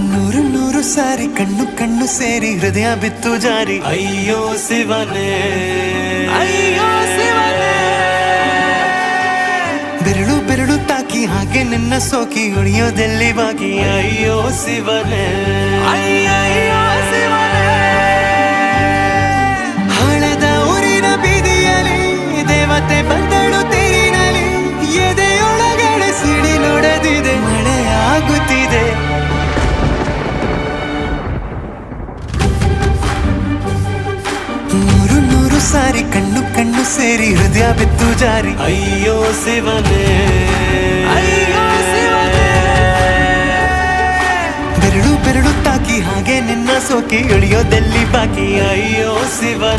ನೂರು ನೂರು ಸಾರಿ ಕಣ್ಣು ಕಣ್ಣು ಸೇರಿ ಹೃದಯ ಬಿತ್ತು ಜಾರಿ. ಅಯ್ಯೋ ಶಿವನೇ. ಅಯ್ಯೋ ಶಿವನೇ. ಬೆರಳು ಬೆರಳು ತಾಕಿ ಹಾಗೆ ನಿನ್ನ ಸೋಕಿ ಉಳಿಯೋದೆಲ್ಲಿ ಬಾಕಿ? ಅಯ್ಯೋ ಶಿವನೇ. ನೂರು ನೂರು ಸಾರಿ ಕಣ್ಣು ಕಣ್ಣು ಸೇರಿ ಹೃದಯ ಬಿತ್ತು ಜಾರಿ. ಅಯ್ಯೋ ಶಿವನೇ. ಬೆರಳು ಬೆರಳು ತಾಕಿ ಹಾಗೆ ನಿನ್ನ ಸೋಕಿ ಇಳಿಯೋದೆಲ್ಲಿ ಬಾಕಿ? ಅಯ್ಯೋ ಶಿವನೇ